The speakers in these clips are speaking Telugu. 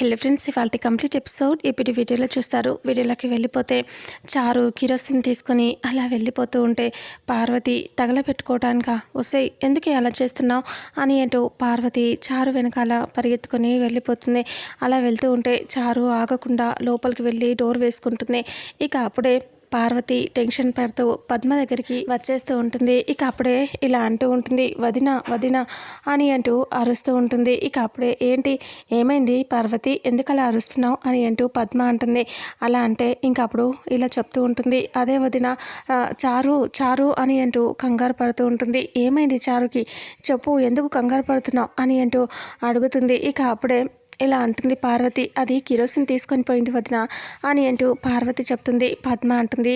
హలో ఫ్రెండ్స్ ఇవాళ కంప్లీట్ ఎపిసోడ్ ఇప్పుడు వీడియోలో చూస్తారు. వీడియోలోకి వెళ్ళిపోతే చారు కిరోసిన్ తీసుకొని అలా వెళ్ళిపోతూ ఉంటే పార్వతి తగలబెట్టుకోవడానిక వస్తే ఎందుకే అలా చేస్తున్నావు? అని అంటూ పార్వతి చారు వెనకాల పరిగెత్తుకొని వెళ్ళిపోతుంది. అలా వెళ్తూ ఉంటే చారు ఆగకుండా లోపలికి వెళ్ళి డోర్ వేసుకుంటుంది. ఇక అప్పుడే పార్వతి టెన్షన్ పడుతూ పద్మ దగ్గరికి వచ్చేస్తూ ఉంటుంది. ఇక అప్పుడే ఇలా అంటూ ఉంటుంది వదిన వదిన అని అంటూ అరుస్తూ ఉంటుంది. ఇక అప్పుడే ఏంటి ఏమైంది పార్వతి? ఎందుకు అలా అరుస్తున్నావు? అని అంటూ పద్మ అంటుంది. అలా అంటే ఇంక అప్పుడు ఇలా చెప్తూ ఉంటుంది. అదే వదిన చారు చారు అని అంటూ కంగారు పడుతూ ఉంటుంది. ఏమైంది చారుకి? చెప్పు ఎందుకు కంగారు పడుతున్నావు? అని అంటూ అడుగుతుంది. ఇక అప్పుడే ఇలా అంటుంది పార్వతి? అది కిరోసిన్ తీసుకొని పోయింది వదిన అని అంటూ పార్వతి చెప్తుంది. పద్మ అంటుంది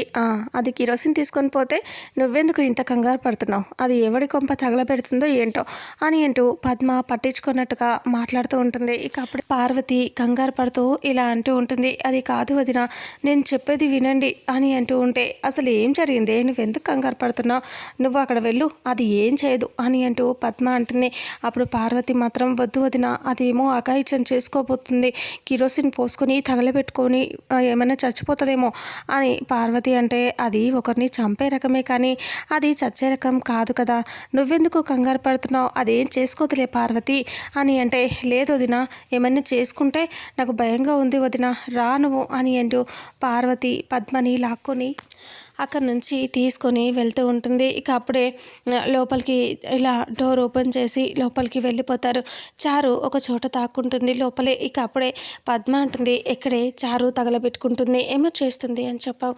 అది కిరోసిన్ తీసుకొని పోతే నువ్వెందుకు ఇంత కంగారు పడుతున్నావు? అది ఎవడి కొంప తగలబెడుతుందో ఏంటో? అని అంటూ పద్మ పట్టించుకున్నట్టుగా మాట్లాడుతూ ఉంటుంది. ఇక అప్పుడు పార్వతి కంగారు పడుతూ ఇలా అంటూ ఉంటుంది అది కాదు వదిన నేను చెప్పేది వినండి అని అంటూ ఉంటే అసలు ఏం జరిగింది? నువ్వెందుకు కంగారు పడుతున్నావు? నువ్వు అక్కడ వెళ్ళు అది ఏం చేయదు అని అంటూ పద్మ అంటుంది. అప్పుడు పార్వతి మాత్రం వద్దు వదిన అదేమో చెంచు చేసుకోబోతుంది. కిరోసిన్ పోసుకొని తగలబెట్టుకొని ఏమైనా చచ్చిపోతుందేమో అని పార్వతి అంటే అది ఒకరిని చంపే రకమే కానీ అది చచ్చే రకం కాదు కదా. నువ్వెందుకు కంగారు పడుతున్నావు? అదేం చేసుకోదులే పార్వతి అని అంటే లేదు వదిన ఏమైనా చేసుకుంటే నాకు భయంగా ఉంది వదిన రా నువ్వు అని అంటూ పార్వతి పద్మని లాక్కొని అక్కడి నుంచి తీసుకొని వెళ్తూ ఉంటుంది. ఇక అప్పుడే లోపలికి ఇలా డోర్ ఓపెన్ చేసి లోపలికి వెళ్ళిపోతారు. చారు ఒక చోట తాక్కుంటుంది. లోపలే ఇక అప్పుడే పద్మ అంటుంది ఇక్కడే చారు తగలబెట్టుకుంటుంది ఏమో చేస్తుంది అని చెప్పావు.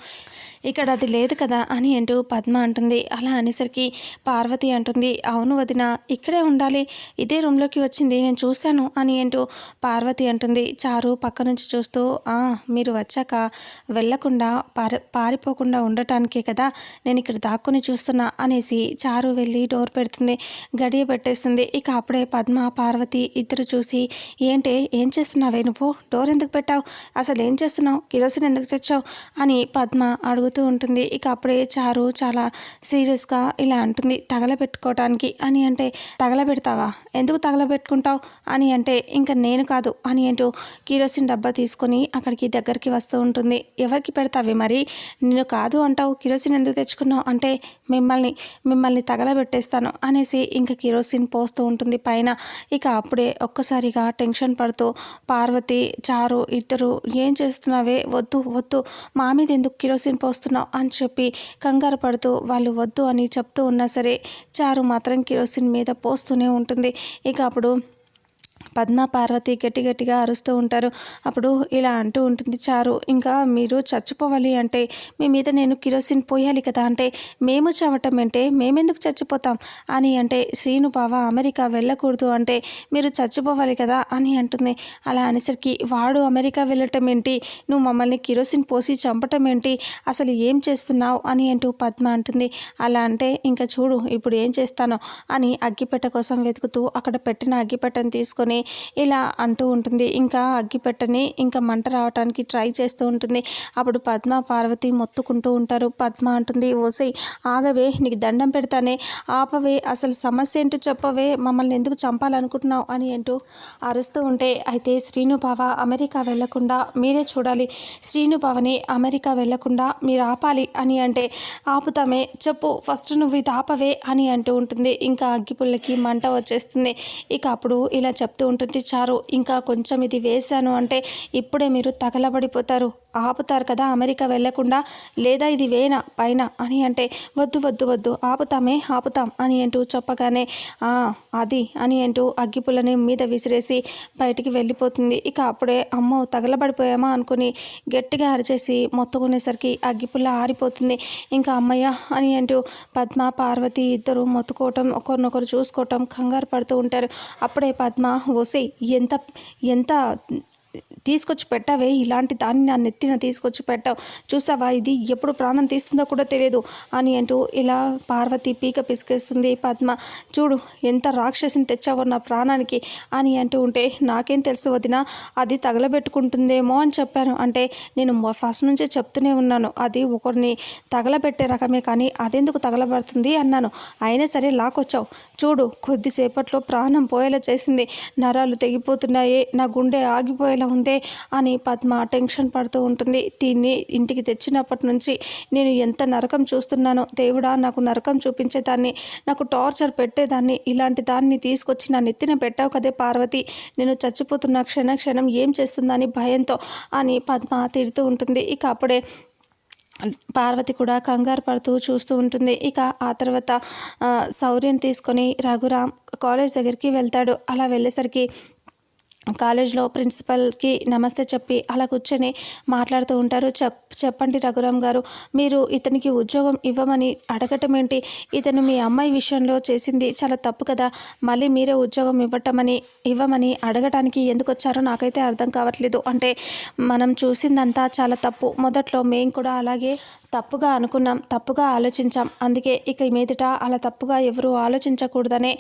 ఇక్కడ అది లేదు కదా అని అంటూ పద్మ అంటుంది. అలా అనేసరికి పార్వతి అంటుంది అవును వదిన ఇక్కడే ఉండాలి. ఇదే రూమ్లోకి వచ్చింది నేను చూశాను అని అంటూ పార్వతి అంటుంది. చారు పక్క నుంచి చూస్తూ మీరు వచ్చాక వెళ్ళకుండా పారి పారిపోకుండా చూడటానికే కదా నేను ఇక్కడ దాక్కుని చూస్తున్నా అనేసి చారు వెళ్ళి డోర్ పెడుతుంది గడియ పెట్టేస్తుంది. ఇక అప్పుడే పద్మ పార్వతి ఇద్దరు చూసి ఏంటి ఏం చేస్తున్నావే నువ్వు? డోర్ ఎందుకు పెట్టావు? అసలు ఏం చేస్తున్నావు? కిరోసిన్ ఎందుకు తెచ్చావు? అని పద్మ అడుగుతూ ఉంటుంది. ఇక అప్పుడే చారు చాలా సీరియస్గా ఇలా అంటుంది తగలబెట్టుకోవటానికి. అని అంటే తగలబెడతావా? ఎందుకు తగలబెట్టుకుంటావు? అని అంటే ఇంకా నేను కాదు అని అంటూ కిరోసిన్ డబ్బా తీసుకొని అక్కడికి దగ్గరికి వస్తూ ఉంటుంది. ఎవరికి పెడతావే మరి? నేను కాదు అంటావు కిరోసిన్ ఎందుకు తెచ్చుకున్నావు? అంటే మిమ్మల్ని మిమ్మల్ని తగలబెట్టేస్తాను అనేసి ఇంకా కిరోసిన్ పోస్తూ ఉంటుంది పైన. ఇక అప్పుడే ఒక్కసారిగా టెన్షన్ పడుతూ పార్వతి చారు ఇద్దరు ఏం చేస్తున్నావే? వద్దు వద్దు. మా మీద ఎందుకు కిరోసిన్ పోస్తున్నావు? అని చెప్పి కంగారు పడుతూ వాళ్ళు వద్దు అని చెప్తూ ఉన్నా సరే చారు మాత్రం కిరోసిన్ మీద పోస్తూనే ఉంటుంది. ఇక అప్పుడు పద్మ పార్వతి గట్టి గట్టిగా అరుస్తూ ఉంటారు. అప్పుడు ఇలా అంటూ ఉంటుంది చారు ఇంకా మీరు చచ్చిపోవాలి అంటే మీ మీద నేను కిరోసిన్ పోయాలి కదా అంటే మేము చవటం అంటే మేమెందుకు చచ్చిపోతాం? అని అంటే శ్రీను బావ అమెరికా వెళ్ళకూడదు అంటే మీరు చచ్చిపోవాలి కదా అని అంటుంది. అలా అనేసరికి వాడు అమెరికా వెళ్ళటం ఏంటి? నువ్వు మమ్మల్ని కిరోసిన్ పోసి చంపటం ఏంటి? అసలు ఏం చేస్తున్నావు? అని అంటూ పద్మ అంటుంది. అలా అంటే ఇంకా చూడు ఇప్పుడు ఏం చేస్తానో అని అగ్గిపెట్ట కోసం వెతుకుతూ అక్కడ పెట్టిన అగ్గిపెట్టను తీసుకొని ఇలా అంటూ ఉంటుంది. ఇంకా అగ్గిపెట్టని ఇంకా మంట రావడానికి ట్రై చేస్తూ ఉంటుంది. అప్పుడు పద్మ పార్వతి మొత్తుకుంటూ ఉంటారు. పద్మ అంటుంది ఓసై ఆగవే నీకు దండం పెడతానే. ఆపవే అసలు సమస్య ఏంటో చెప్పవే. మమ్మల్ని ఎందుకు చంపాలనుకుంటున్నావు? అని అంటూ అరుస్తూ ఉంటే అయితే శ్రీనుబావ అమెరికా వెళ్ళకుండా మీరే చూడాలి. శ్రీనుబావని అమెరికా వెళ్ళకుండా మీరు ఆపాలి అని అంటే ఆపుతామే చెప్పు ఫస్ట్ నువ్వు ఇది ఆపవే అని అంటూ ఉంటుంది. ఇంకా అగ్గిపుల్లకి మంట వచ్చేస్తుంది. ఇక అప్పుడు ఇలా చెప్తూ ఉంటుంది. చారు ఇంకా కొంచెం ఇది వేశాను అంటే ఇప్పుడే మీరు తగలబడిపోతారు. ఆపుతారు కదా అమెరికా వెళ్ళకుండా లేదా ఇది వేనా పైన అని అంటే వద్దు వద్దు వద్దు ఆపుతామే ఆపుతాం అని అంటూ చెప్పగానే అది అని అంటూ అగ్గిపుల్లని మీద విసిరేసి బయటికి వెళ్ళిపోతుంది. ఇక అప్పుడే అమ్మో తగలబడిపోయామా అనుకుని గట్టిగా అరిచేసి మొత్తుకునేసరికి అగ్గిపుల్ల ఆరిపోతుంది. ఇంకా అమ్మయ్య అని అంటూ పద్మ పార్వతి ఇద్దరు మొత్తుకోవటం ఒకరినొకరు చూసుకోవటం కంగారు పడుతూ ఉంటారు. అప్పుడే పద్మ ఓసే ఎంత ఎంత తీసుకొచ్చి పెట్టావే ఇలాంటి దాన్ని నా నెత్తిన తీసుకొచ్చి పెట్టావు. చూసావా ఇది ఎప్పుడు ప్రాణం తీస్తుందో కూడా తెలియదు అని అంటూ ఇలా పార్వతి పీక పిసికేస్తుంది. పద్మ చూడు ఎంత రాక్షసిని తెచ్చావో నా ప్రాణానికి అని అంటూ ఉంటే నాకేం తెలుసు వదిన అది తగలబెట్టుకుంటుందేమో అని చెప్పాను. అంటే నేను ఫస్ట్ నుంచే చెప్తూనే ఉన్నాను. అది ఒకరిని తగలబెట్టే రకమే కానీ అదెందుకు తగలబడుతుంది అన్నాను. అయినా సరే లాక్కొచ్చావు. చూడు కొద్దిసేపట్లో ప్రాణం పోయేలా చేసింది. నరాలు తెగిపోతున్నాయే నా గుండె ఆగిపోయేలా ఉందే అని పద్మ టెన్షన్ పడుతూ ఉంటుంది. దీన్ని ఇంటికి తెచ్చినప్పటి నుంచి నేను ఎంత నరకం చూస్తున్నానో దేవుడా నాకు నరకం చూపించేదాన్ని నాకు టార్చర్ పెట్టేదాన్ని ఇలాంటి దాన్ని తీసుకొచ్చి నా నెత్తిన పెట్టావు కదే పార్వతి. నేను చచ్చిపోతున్న క్షణ క్షణం ఏం చేస్తుందని భయంతో అని పద్మ తిడుతూ ఉంటుంది. ఇక అప్పుడే పార్వతి కూడా కంగారు పడుతూ చూస్తూ ఉంటుంది. ఇక ఆ తర్వాత శౌర్యం తీసుకొని రఘురామ్ కాలేజ్ దగ్గరికి వెళ్తాడు. అలా వెళ్ళేసరికి కాలేజ్లో ప్రిన్సిపల్కి నమస్తే చెప్పి అలా కూర్చొని మాట్లాడుతూ ఉంటారు. చెప్ చెప్పండి రఘురామ్ గారు మీరు ఇతనికి ఉద్యోగం ఇవ్వమని అడగటం ఏంటి? ఇతను మీ అమ్మాయి విషయంలో చేసింది చాలా తప్పు కదా. మళ్ళీ మీరే ఉద్యోగం ఇవ్వటమని ఇవ్వమని అడగటానికి ఎందుకు వచ్చారో నాకైతే అర్థం కావట్లేదు. అంటే మనం చూసిందంతా చాలా తప్పు. మొదట్లో మేము కూడా అలాగే తప్పుగా అనుకున్నాం తప్పుగా ఆలోచించాం. అందుకే ఇక మీదట అలా తప్పుగా ఎవరు ఆలోచించకూడదనే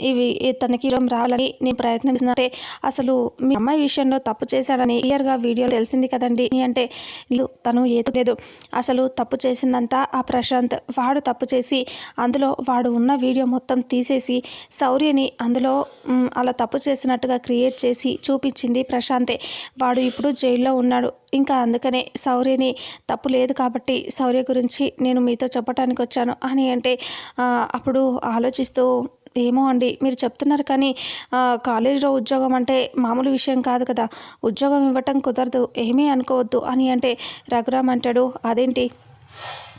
ఇవి తనకి రావాలని నేను ప్రయత్నిస్తున్నారే అసలు మీ అమ్మాయి విషయంలో తప్పు చేశాడని క్లియర్గా వీడియో తెలిసింది కదండి. అంటే తను ఏదో లేదు. అసలు తప్పు చేసిందంతా ఆ ప్రశాంత్. వాడు తప్పు చేసి అందులో వాడు ఉన్న వీడియో మొత్తం తీసేసి శౌర్యని అందులో అలా తప్పు చేసినట్టుగా క్రియేట్ చేసి చూపించింది ప్రశాంతే. వాడు ఇప్పుడు జైల్లో ఉన్నాడు. ఇంకా అందుకనే శౌర్యని తప్పు లేదు కాబట్టి శౌర్య గురించి నేను మీతో చెప్పడానికి వచ్చాను. అని అంటే అప్పుడు ఆలోచిస్తూ ఏమో అండి మీరు చెప్తున్నారు కానీ కాలేజీలో ఉద్యోగం అంటే మామూలు విషయం కాదు కదా. ఉద్యోగం ఇవ్వటం కుదరదు ఏమీ అనుకోవద్దు అని అంటే రఘురామ్ అంటాడు. అదేంటి?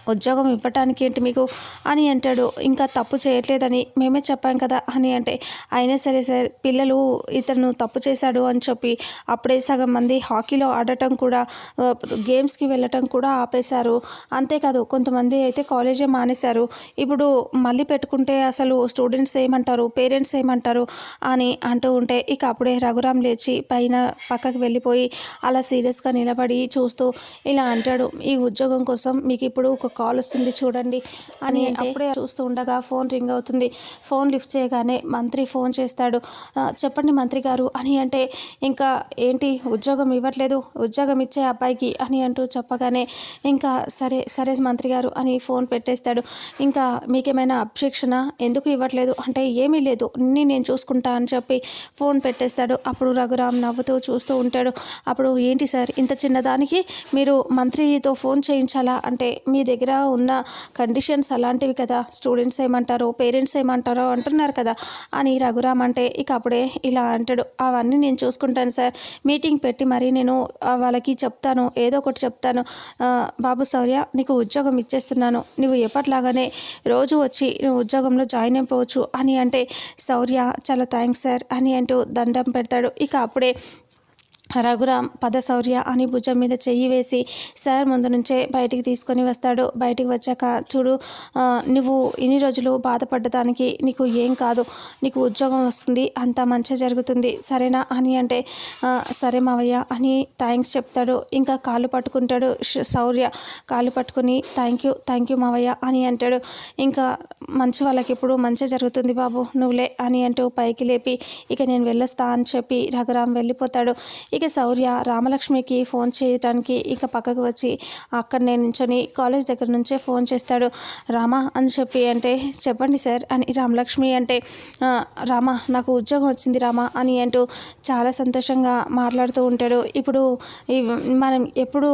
ఉద్యోగం ఇవ్వటానికి ఏంటి మీకు? అని అంటాడు. ఇంకా తప్పు చేయట్లేదని మేమే చెప్పాం కదా అని అంటే అయినా సరే సార్ పిల్లలు ఇతను తప్పు చేశాడు అని చెప్పి అప్పుడే సగం మంది హాకీలో ఆడటం కూడా గేమ్స్కి వెళ్ళటం కూడా ఆపేశారు. అంతేకాదు కొంతమంది అయితే కాలేజే మానేశారు. ఇప్పుడు మళ్ళీ పెట్టుకుంటే అసలు స్టూడెంట్స్ ఏమంటారు? పేరెంట్స్ ఏమంటారు? అని అంటూ ఉంటే ఇక అప్పుడే రఘురామ్ లేచి పైన పక్కకి వెళ్ళిపోయి అలా సీరియస్గా నిలబడి చూస్తూ ఇలా అంటాడు. ఈ ఉద్యోగం కోసం మీకు ఇప్పుడు ఒక కాల్ వస్తుంది చూడండి అని అప్పుడే చూస్తూ ఉండగా ఫోన్ రింగ్ అవుతుంది. ఫోన్ లిఫ్ట్ చేయగానే మంత్రి ఫోన్ చేస్తాడు. "ఆ, చెప్పండి మంత్రి గారు అని అంటే ఇంకా ఏంటి? ఉద్యోగం ఇవ్వట్లేదు. ఉద్యోగం ఇచ్చే అబ్బాయికి అని అంటూ చెప్పగానే ఇంకా సరే సరే మంత్రి గారు అని ఫోన్ పెట్టేస్తాడు. ఇంకా మీకేమైనా అబ్జెక్షన ఎందుకు ఇవ్వట్లేదు? అంటే ఏమీ లేదు. అన్నీ నేను చూసుకుంటా అని చెప్పి ఫోన్ పెట్టేస్తాడు. అప్పుడు రఘురామ్ నవ్వుతూ చూస్తూ ఉంటాడు. అప్పుడు ఏంటి సార్? ఇంత చిన్నదానికి మీరు మంత్రితో ఫోన్ చేయించాలా? అంటే మీ దగ్గర ఉన్న కండిషన్స్ అలాంటివి కదా. స్టూడెంట్స్ ఏమంటారో పేరెంట్స్ ఏమంటారో అంటున్నారు కదా. అని రఘురామ్ అంటే ఇక అప్పుడే ఇలా అంటాడు. అవన్నీ నేను చూసుకుంటాను సార్. మీటింగ్ పెట్టి మరీ నేను వాళ్ళకి చెప్తాను. ఏదో ఒకటి చెప్తాను. బాబు సౌర్య నీకు ఉద్యోగం ఇచ్చేస్తున్నాను. నువ్వు ఎప్పటిలాగానే రోజు వచ్చి నువ్వు ఉద్యోగంలో జాయిన్ అయిపోవచ్చు అని అంటే సౌర్య చాలా థ్యాంక్స్ సార్ అని అంటూ దండం పెడతాడు. ఇక అప్పుడే రఘురామ్ పదశౌర్య అని భుజం మీద చెయ్యి వేసి సార్ ముందు నుంచే బయటికి తీసుకొని వస్తాడు. బయటికి వచ్చాక చూడు నువ్వు ఇన్ని రోజులు బాధపడ్డదానికి నీకు ఏం కాదు. నీకు ఉద్యోగం వస్తుంది. అంతా మంచి జరుగుతుంది. సరేనా? అని అంటే సరే మావయ్య అని థ్యాంక్స్ చెప్తాడు. ఇంకా కాళ్ళు పట్టుకుంటాడు శౌర్య. కాళ్ళు పట్టుకుని థ్యాంక్ యూ థ్యాంక్ యూ మావయ్య అని అంటాడు. ఇంకా మంచి వాళ్ళకి ఎప్పుడు మంచి జరుగుతుంది బాబు. నువ్వులే అని అంటూ పైకి లేపి ఇక నేను వెళ్ళొస్తా అని చెప్పి రఘురామ్ వెళ్ళిపోతాడు. ఇక శౌర్య రామలక్ష్మికి ఫోన్ చేయడానికి ఇక పక్కకు వచ్చి అక్కడ నేను నుంచొని కాలేజ్ దగ్గర నుంచే ఫోన్ చేస్తాడు. రామా అని చెప్పి అంటే చెప్పండి సార్ అని రామలక్ష్మి అంటే రామా నాకు ఉద్యోగం వచ్చింది రామా అని అంటూ చాలా సంతోషంగా మాట్లాడుతూ ఉంటాడు. ఇప్పుడు మనం ఎప్పుడు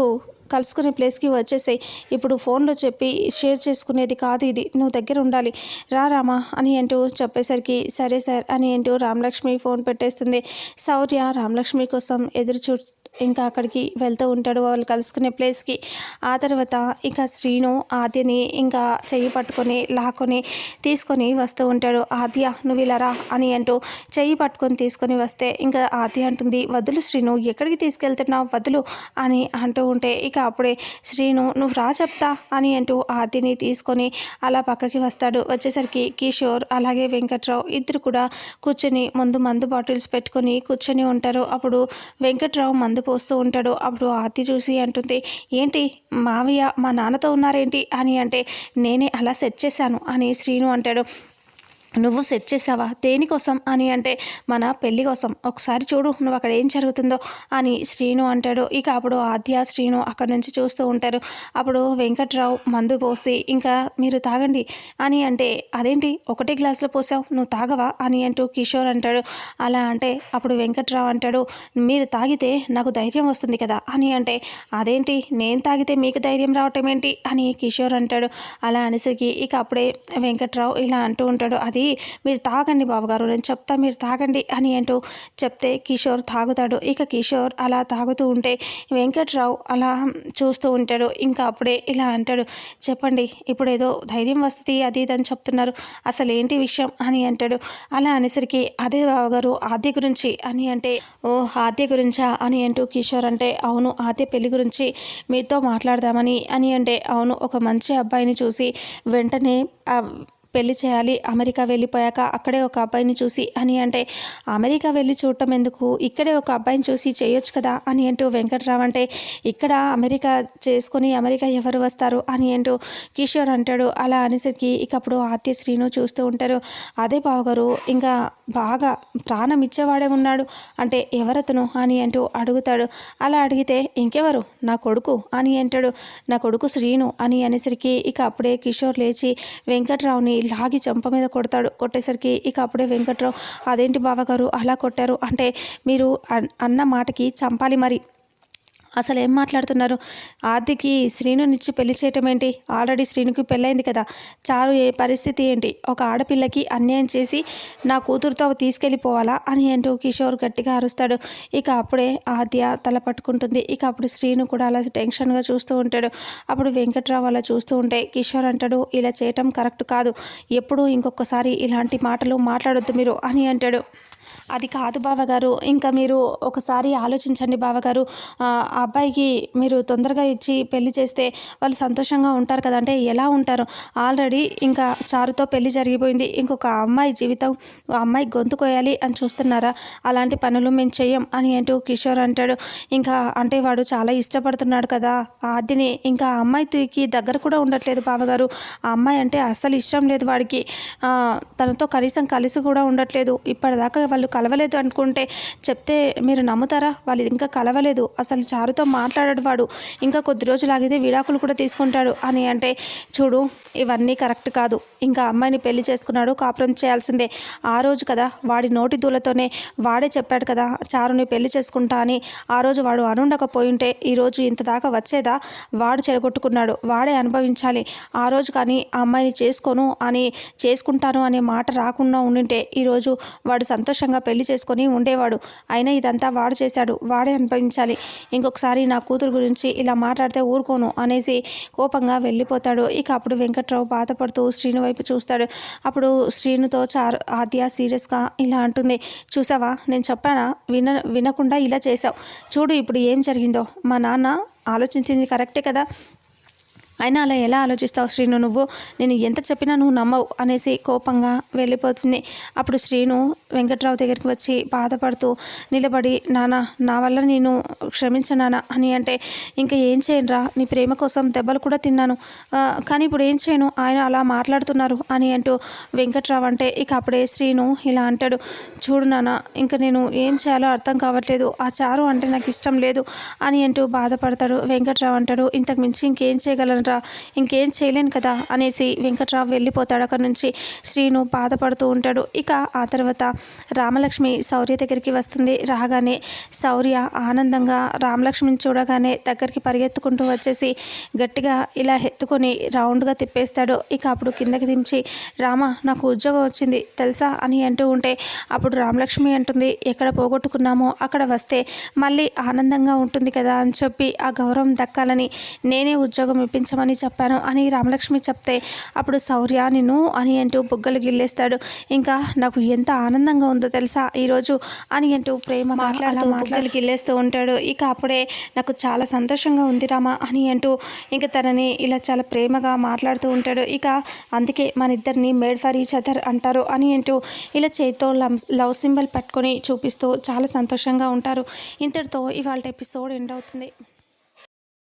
కలుసుకునే ప్లేస్కి వచ్చేసాయి. ఇప్పుడు ఫోన్లో చెప్పి షేర్ చేసుకునేది కాదు ఇది. నువ్వు దగ్గర ఉండాలి. రా రామా అని అంటూ చెప్పేసరికి సరే సార్ అని అంటూ రామలక్ష్మి ఫోన్ పెట్టేస్తుంది. శౌర్య రామలక్ష్మి కోసం ఎదురు చూ ఇంకా అక్కడికి వెళ్తూ ఉంటాడు వాళ్ళు కలుసుకునే ప్లేస్కి. ఆ తర్వాత ఇంకా శ్రీను ఆద్యని ఇంకా చెయ్యి పట్టుకొని లాక్కొని తీసుకొని వస్తూ ఉంటాడు. ఆద్య నువ్వు ఇలా రా అని అంటూ చెయ్యి పట్టుకొని తీసుకొని వస్తే ఇంకా ఆద్య అంటుంది వదులు శ్రీను ఎక్కడికి తీసుకెళ్తున్నావు? వదులు అని అంటూ ఉంటే ఇక అప్పుడే శ్రీను నువ్వు రా చెప్తా అని అంటూ ఆద్యని తీసుకొని అలా పక్కకి వస్తాడు. వచ్చేసరికి కిషోర్ అలాగే వెంకట్రావు ఇద్దరు కూడా కూర్చొని ముందు మందు బాటిల్స్ పెట్టుకొని కూర్చొని ఉంటారు. అప్పుడు వెంకట్రావు మందు పోస్తూ ఉంటాడు. అప్పుడు ఆర్తి చూసి అంటుంది ఏంటి మావయ్య మా నాన్నతో ఉన్నారేంటి? అని అంటే నేనే అలా సెట్ చేశాను అని శ్రీను అంటాడు. నువ్వు సెట్ చేసావా? దేనికోసం అని అంటే మన పెళ్ళి కోసం. ఒకసారి చూడు నువ్వు అక్కడ ఏం జరుగుతుందో అని శ్రీను అంటాడు. ఇక అప్పుడు ఆద్య శ్రీను అక్కడ నుంచి చూస్తూ ఉంటారు. అప్పుడు వెంకట్రావు మందు పోసి ఇంకా మీరు తాగండి అని అంటే అదేంటి? ఒకటే గ్లాసులో పోసావు? నువ్వు తాగవా? అని అంటూ కిషోర్ అంటాడు. అలా అంటే అప్పుడు వెంకట్రావు అంటాడు మీరు తాగితే నాకు ధైర్యం వస్తుంది కదా? అని అంటే అదేంటి? నేను తాగితే మీకు ధైర్యం రావటం ఏంటి? అని కిషోర్ అంటాడు. అలా అనేసరికి ఇక అప్పుడే వెంకట్రావు ఇలా అంటూ ఉంటాడు. అది మీరు తాగండి బాబుగారు నేను చెప్తా మీరు తాగండి అని అంటూ చెప్తే కిషోర్ తాగుతాడు. ఇక కిషోర్ అలా తాగుతూ ఉంటే వెంకట్రావు అలా చూస్తూ ఉంటాడు. ఇంకా అప్పుడే ఇలా అంటాడు చెప్పండి ఇప్పుడు ఏదో ధైర్యం వస్తుంది అది ఇది అని చెప్తున్నారు. అసలు ఏంటి విషయం? అని అంటాడు. అలా అనేసరికి అదే బావగారు ఆద్య గురించి అని అంటే ఓ ఆద్య గురించా? అని అంటూ కిషోర్ అంటే అవును ఆద్య పెళ్ళి గురించి మీతో మాట్లాడదామని అని అంటే అవును ఒక మంచి అబ్బాయిని చూసి వెంటనే పెళ్ళి చేయాలి అమెరికా వెళ్ళిపోయాక అక్కడే ఒక అబ్బాయిని చూసి అని అంటే అమెరికా వెళ్ళి చూడటం ఎందుకు? ఇక్కడే ఒక అబ్బాయిని చూసి చేయొచ్చు కదా? అని అంటూ వెంకట్రావు అంటే ఇక్కడ అమెరికా చేసుకొని అమెరికా ఎవరు వస్తారు? అని అంటూ కిషోర్ అంటాడు. అలా అనేసరికి ఇక అప్పుడు శ్రీను చూస్తూ ఉంటారు. అదే బావగారు ఇంకా బాగా ప్రాణం ఇచ్చేవాడే ఉన్నాడు. అంటే ఎవరతను? అని అంటూ అడుగుతాడు. అలా అడిగితే ఇంకెవరు? నా కొడుకు? అని అంటాడు. నా కొడుకు శ్రీను. అని అనేసరికి ఇక అప్పుడే కిషోర్ లేచి వెంకట్రావుని లాగి చంప మీద కొడతాడు. కొట్టేసరికి ఇక అప్పుడే వెంకట్రావు అదేంటి బావగారు అలా కొట్టారు? అంటే మీరు అన్న మాటకి చంపాలి మరి. అసలు ఏం మాట్లాడుతున్నారు? ఆదికి శ్రీనునిచ్చి పెళ్ళి చేయటం ఏంటి? ఆల్రెడీ శ్రీనుకి పెళ్ళైంది కదా. చారు ఏ పరిస్థితి ఏంటి? ఒక ఆడపిల్లకి అన్యాయం చేసి నా కూతురుతో తీసుకెళ్ళిపోవాలా అని అంటూ కిషోర్ గట్టిగా అరుస్తాడు. ఇక అప్పుడే ఆద్య తల పట్టుకుంటుంది. ఇక అప్పుడు శ్రీను కూడా అలా టెన్షన్గా చూస్తూ ఉంటాడు. అప్పుడు వెంకట్రావు అలా చూస్తూ ఉంటే కిషోర్ అంటాడు ఇలా చేయటం కరెక్ట్ కాదు. ఎప్పుడు ఇంకొకసారి ఇలాంటి మాటలు మాట్లాడొద్దు మీరు అని అంటాడు. అది కాదు బావగారు. ఇంకా మీరు ఒకసారి ఆలోచించండి బావగారు. ఆ అబ్బాయికి మీరు తొందరగా ఇచ్చి పెళ్ళి చేస్తే వాళ్ళు సంతోషంగా ఉంటారు కదా. అంటే ఎలా ఉంటారు? ఆల్రెడీ ఇంకా చారుతో పెళ్ళి జరిగిపోయింది. ఇంకొక అమ్మాయి జీవితం అమ్మాయి గొంతు కోయాలి అని చూస్తున్నారా? అలాంటి పనులు మేము చెయ్యం అని అంటూ కిషోర్ అంటాడు. ఇంకా అంటే వాడు చాలా ఇష్టపడుతున్నాడు కదా. ఆదిని ఇంకా అమ్మాయికి దగ్గర కూడా ఉండట్లేదు బావగారు. ఆ అమ్మాయి అంటే అస్సలు ఇష్టం లేదు వాడికి. తనతో కనీసం కలిసి కూడా ఉండట్లేదు. ఇప్పటిదాకా వాళ్ళు కలవలేదు అనుకుంటే చెప్తే మీరు నమ్ముతారా? వాళ్ళు ఇంకా కలవలేదు. అసలు చారుతో మాట్లాడాడు వాడు. ఇంకా కొద్ది రోజులు ఆగితే విడాకులు కూడా తీసుకుంటాడు అని అంటే చూడు ఇవన్నీ కరెక్ట్ కాదు. ఇంకా అమ్మాయిని పెళ్ళి చేసుకున్నాడు కాపురం చేయాల్సిందే. ఆ రోజు కదా వాడి నోటి దూలతోనే వాడే చెప్పాడు కదా చారుని పెళ్ళి చేసుకుంటా అని. ఆ రోజు వాడు అనుండకపోయింటే ఈరోజు ఇంత దాకా వచ్చేదా? వాడు చెడగొట్టుకున్నాడు. వాడే అనుభవించాలి. ఆ రోజు కానీ ఆ అమ్మాయిని చేసుకోను అని చేసుకుంటాను అనే మాట రాకుండా ఉండింటే ఈరోజు వాడు సంతోషంగా పెళ్ళి చేసుకొని ఉండేవాడు. అయినా ఇదంతా వాడు చేశాడు. వాడే అనుభవించాలి ఇంకొకసారి నా కూతురు గురించి ఇలా మాట్లాడితే ఊరుకోను అనేసి కోపంగా వెళ్ళిపోతాడు. ఇక అప్పుడు వెంకట్రావు బాధపడుతూ శ్రీను వైపు చూస్తాడు. అప్పుడు శ్రీనుతో చారు ఆద్య సీరియస్గా ఇలా అంటుంది. చూసావా? నేను చెప్పానా? విన వినకుండా ఇలా చేసావు చూడు ఇప్పుడు ఏం జరిగిందో. మా నాన్న ఆలోచించింది కరెక్టే కదా? అయినా అలా ఎలా ఆలోచిస్తావు? శ్రీను నువ్వు నేను ఎంత చెప్పినా నువ్వు నమ్మవు అనేసి కోపంగా వెళ్ళిపోతుంది. అప్పుడు శ్రీను వెంకట్రావు దగ్గరికి వచ్చి బాధపడుతూ నిలబడి నాన్న నా వల్ల నేను క్షమించనానా అని అంటే ఇంకా ఏం చేయనురా నీ ప్రేమ కోసం దెబ్బలు కూడా తిన్నాను. కానీ ఇప్పుడు ఏం చేయను? ఆయన అలా మాట్లాడుతున్నారు అని అంటూ వెంకట్రావు అంటే ఇక అప్పుడే శ్రీను ఇలా అంటాడు చూడు నాన్న ఇంకా నేను ఏం చేయాలో అర్థం కావట్లేదు. ఆ చారు అంటే నాకు ఇష్టం లేదు అని అంటూ బాధపడతాడు వెంకట్రావు అంటాడు. ఇంతకు మించి ఇంకేం చేయగలరా ఇంకేం చేయలేను కదా అనేసి వెంకట్రావు వెళ్ళిపోతాడు. అక్కడ నుంచి శ్రీను బాధపడుతూ ఉంటాడు. ఇక ఆ తర్వాత రామలక్ష్మి శౌర్య దగ్గరికి వస్తుంది. రాగానే శౌర్య ఆనందంగా రామలక్ష్మిని చూడగానే దగ్గరికి పరిగెత్తుకుంటూ వచ్చేసి గట్టిగా ఇలా ఎత్తుకొని రౌండ్గా తిప్పేస్తాడు. ఇక అప్పుడు కిందకి దించి రామ నాకు ఉద్యోగం వచ్చింది తెలుసా? అని అంటూ ఉంటే అప్పుడు రామలక్ష్మి అంటుంది ఎక్కడ పోగొట్టుకున్నామో అక్కడ వస్తే మళ్ళీ ఆనందంగా ఉంటుంది కదా అని చెప్పి ఆ గౌరవం దక్కాలని నేనే ఉద్యోగం ఇప్పించాను అని చెప్పాను అని రామలక్ష్మి చెప్తే అప్పుడు శౌర్య నిన్ను అని అంటూ బుగ్గలు గిల్లేస్తాడు. ఇంకా నాకు ఎంత ఆనందంగా ఉందో తెలుసా ఈరోజు అని అంటూ ప్రేమగా అలా మాట్లాడి గిల్లేస్తూ ఉంటాడు. ఇక అప్పుడే నాకు చాలా సంతోషంగా ఉంది రామా అని అంటూ ఇంకా తనని ఇలా చాలా ప్రేమగా మాట్లాడుతూ ఉంటాడు. ఇక అందుకే మన ఇద్దరిని మేడ్ ఫర్ ఈచ్ అదర్ అంటారు అని అంటూ ఇలా చేతితో లవ్ సింబల్ పట్టుకొని చూపిస్తూ చాలా సంతోషంగా ఉంటారు. ఇంతటితో ఇవాళ ఎపిసోడ్ ఎండ్ అవుతుంది.